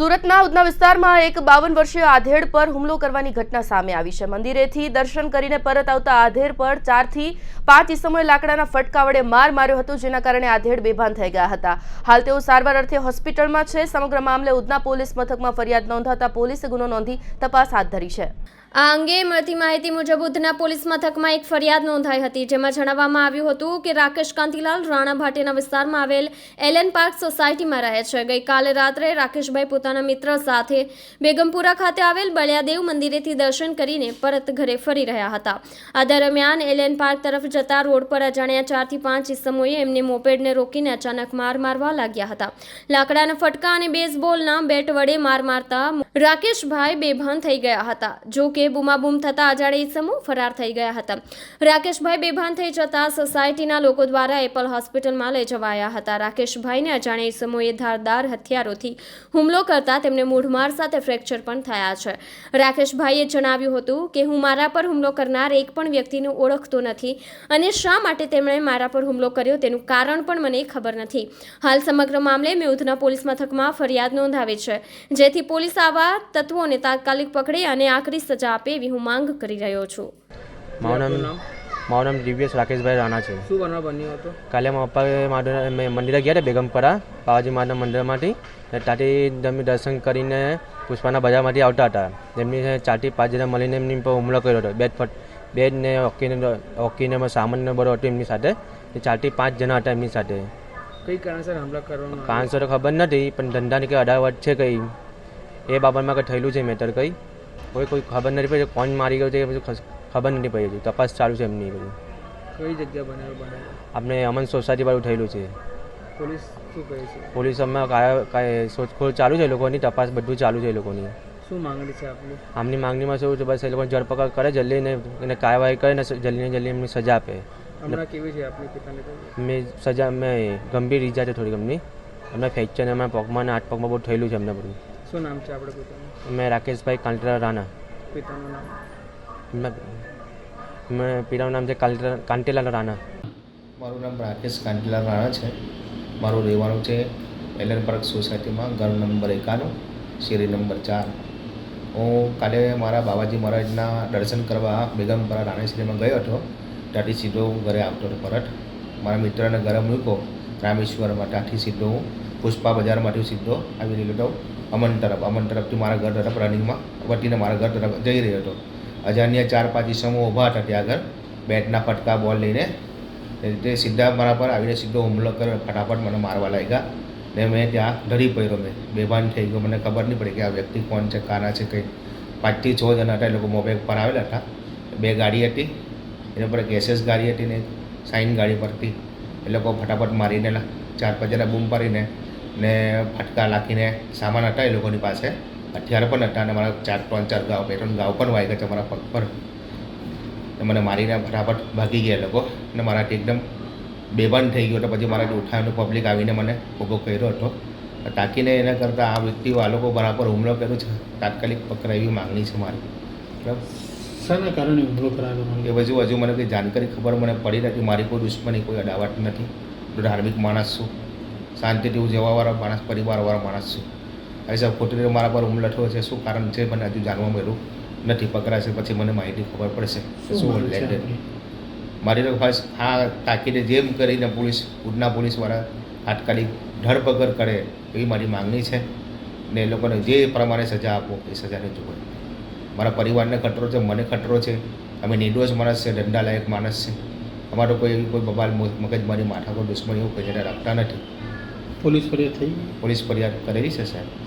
સુરતના ઉધના વિસ્તારમાં એક બાવન વર્ષીય આધેડ પર હુમલો કરવાની ઘટના સામે આવી છે. મંદિરેથી દર્શન કરીને પરત આવતા આધેડ પર ચારથી પાંચ ઇસમોએ લાકડાના ફટકા વડે માર માર્યો હતો, જેના કારણે આધેડ બેભાન થઈ ગયા હતા. હાલ તેઓ સારવાર અર્થે હોસ્પિટલમાં છે. સમગ્ર મામલે ઉધના પોલીસ મથકમાં ફરિયાદ નોંધાતા પોલીસે ગુનો નોંધી તપાસ હાથ ધરી છે. આ અંગે મળતી માહિતી મુજબ ઉધના પોલીસ મથકમાં એક ફરિયાદ નોંધાઈ હતી, જેમાં જણાવવામાં આવ્યું હતું કે રાકેશ કાંતિલાલ રાણા ભાટીના વિસ્તારમાં આવેલ એલએન પાર્ક સોસાયટીમાં રહે છે. ગઈકાલે રાત્રે રાકેશભાઈ પોતાના મિત્ર સાથે બેગમપુરા ખાતે આવેલ બળિયાદેવ મંદિરેથી દર્શન કરીને પરત ઘરે ફરી રહ્યા હતા. આ દરમિયાન એલએન પાર્ક તરફ જતા રોડ પર અજાણ્યા ચારથી પાંચ ઇસમોએ એમને મોપેડને રોકીને અચાનક માર મારવા લાગ્યા હતા. લાકડાના ફટકા અને બેઝબોલના બેટ વડે માર મારતા રાકેશભાઈ બેભાન થઈ ગયા હતા. જો કે બૂમાબૂમ થતા અજાણી ઇસમો ફરાર થઈ ગયા હતા. રાકેશભાઈ બેભાન થઈ જતા સોસાયટીના લોકો દ્વારા એપલ હોસ્પિટલમાં લઈ જવાયા હતા. રાકેશભાઈને અજાણ્યા ઇસમોએ ધારદાર હથિયારોથી હુમલો કરતા તેમને મૂઢમાર સાથે ફ્રેક્ચર પણ થયા છે. રાકેશભાઈએ જણાવ્યું હતું કે, હું મારા પર હુમલો કરનાર એક પણ વ્યક્તિને ઓળખતો નથી અને શા માટે તેમણે મારા પર હુમલો કર્યો તેનું કારણ પણ મને ખબર નથી. હાલ સમગ્ર મામલે મેં ઉધના પોલીસ મથકમાં ફરિયાદ નોંધાવી છે. જેથી પોલીસ આવા તત્વોને તાત્કાલિક પકડે અને આકરી સજા આપે એવી હું માંગ કરી રહ્યો છું. મારું નામ મારું નામ દિવ્યેશ રાકેશભાઈ રાણા છે. શું બનવા બન્યો હતો? કાલે મારા પપ્પા મારું મેં મંદિરે ગયા હતા બેગમપરા બાવાજી માના મંદિરમાંથી. ને ત્યાંથી તમે દર્શન કરીને પુષ્પાના બજારમાંથી આવતા હતા. તેમની ચારથી પાંચ જણા મળીને એમની પર હુમલો કર્યો હતો. બેટ ફટ બે ને હોકીને હોકીને સામાન્ય સામાન હતો બધું એમની સાથે. એ ચારથી પાંચ જણા હતા એમની સાથે. કઈ કારણસર હુમલા કરવામાં કારણસર ખબર નથી પણ ધંધાની કંઈ અડાવટ છે કંઈ? એ બાબતમાં કંઈ થયેલું છે મેટર કંઈ? કોઈ કોઈ ખબર નથી પડી કોણ મારી ગયો છે બધું ખબર નથી પડી હજુ. તપાસ ચાલુ છે એમની બધું. કઈ જગ્યા બનાવ્યો બનાવ્યો? આપણે અમન સોસાયટી વાળું થયેલું છે. પોલીસ શું કહે છે? પોલીસ અમે કાંઈ કાંઈ શોધખોળ ચાલુ છે એ લોકોની તપાસ બધું ચાલુ છે એ લોકોની. શું માંગણી છે આપની? આમની માંગણીમાં શું છે બસ એ લોકો ધરપકડ કરે જલ્દી ને એને કાર્યવાહી કરે ને જલ્દી ને જલ્દી એમની સજા આપે. હમણાં કેવી છે આપની પિતાને મેં સજા મેં ગંભીર ઈજા છે થોડી ગમની અમને ફ્રેક્ચર ને અમારા પગમાં ને આઠ પગમાં બહુ થયેલું છે અમને બધું. શું નામ છે આપણે પિતાનું? મેં રાકેશભાઈ કાંટરા રાણા. પિતાનું નામ? મેં મેં પિતાનું નામ છે કાંટેલા કાંટેલાલ રાણા. મારું નામ રાકેશ કાંટીલાલ રાણા છે. મારું રહેવાનું છે એલન પાર્ક સોસાયટીમાં ઘર નંબર એકાણું શેરી નંબર ચાર. હું કાલે મારા બાબાજી મહારાજના દર્શન કરવા બેગમપરા રાણેશ્રીમાં ગયો હતો. ત્યાંથી સીધો હું ઘરે આવતો હતો પરત. મારા મિત્રને ઘરે મૂક્યો. રામેશ્વરમાં ત્યાંથી સીધો હું, પુષ્પા બજારમાંથી સીધો આવી રહ્યો હતો, અમન તરફ, અમન તરફથી મારા ઘર તરફ રનિંગમાં, વટીને મારા ઘર તરફ જઈ રહ્યો હતો. અજાન્ય ચાર પાંચ ઈસમો ઊભા હતા ત્યાં આગળ, બેટના ફટકા, બોલ લઈને રીતે સીધા મારા પર આવીને સીધો હુમલો કર્યો, ફટાફટ મને મારવા લાગ્યા, ને મેં ત્યાં ડરી પડ્યો, મેં બેભાન થઈ ગયો, મને ખબર નહીં પડી કે આ વ્યક્તિ કોણ છે, કાના છે, કંઈ. પાંચથી છ જણા હતા, એ લોકો મોબાઈલ પર આવેલા હતા. બે ગાડી હતી, એના પર એસએસ ગાડી હતી ને સાઈન ગાડી પરથી એ લોકો ફટાફટ મારીને ચાર પાંચ જણા બૂમ પાડીને ને ફટકા લાખીને સામાન હતા એ લોકોની પાસે. હથિયાર પણ હતા અને મારા ચાર, ત્રણ, ચાર ગાવ, બે, ત્રણ ગાવ પણ વાગ્યા છે મારા પગ પર. ને મને મારીને ફટાફટ ભાગી ગયા એ લોકો ને મારાથી એકદમ બેભાન થઈ ગયો તો પછી મારાથી ઉઠાવીને પબ્લિક આવીને મને ઊભો કર્યો હતો. તાકીને એના કરતાં આ વ્યક્તિઓ આ લોકો બરાબર હુમલો કર્યો છે. તાત્કાલિક પકડાવી માગણી છે મારી. બરાબર? શાના કારણે હુમલો કરાયો એ હજુ હજુ મને કંઈ જાણકારી ખબર મને પડી નથી. મારી કોઈ દુશ્મની કોઈ અડાવટ નથી. હું ધાર્મિક માણસ છું. શાંતિથી હું જવાવાળો માણસ પરિવારવાળો માણસ છું. આ સાહેબ ખોટી રીતે મારા પર હુમલો થયો છે શું કારણ છે મને હજુ જાણવા મળ્યું નથી પકડાશે પછી મને માહિતી ખબર પડશે. શું. આપની? મારી તો ખાસ આ તાકીદે જેમ કરીને પોલીસ ઉડના પોલીસવાળા તાત્કાલિક ધરપકડ કરે એવી મારી માંગણી છે. ને એ લોકોને જે પ્રમાણે સજા આપો એ સજાને જોવે મારા પરિવારને ખતરો છે મને ખતરો છે. અમે નિર્દોષ માણસ છે દંડાલાયક માણસ છે. અમારો કોઈ કોઈ બબાલ મગજમારી માથા પર દુશ્મની એવું કોઈ રાખતા નથી. પોલીસ ફરિયાદ થઈ પોલીસ ફરિયાદ કરેલી છે સાહેબ.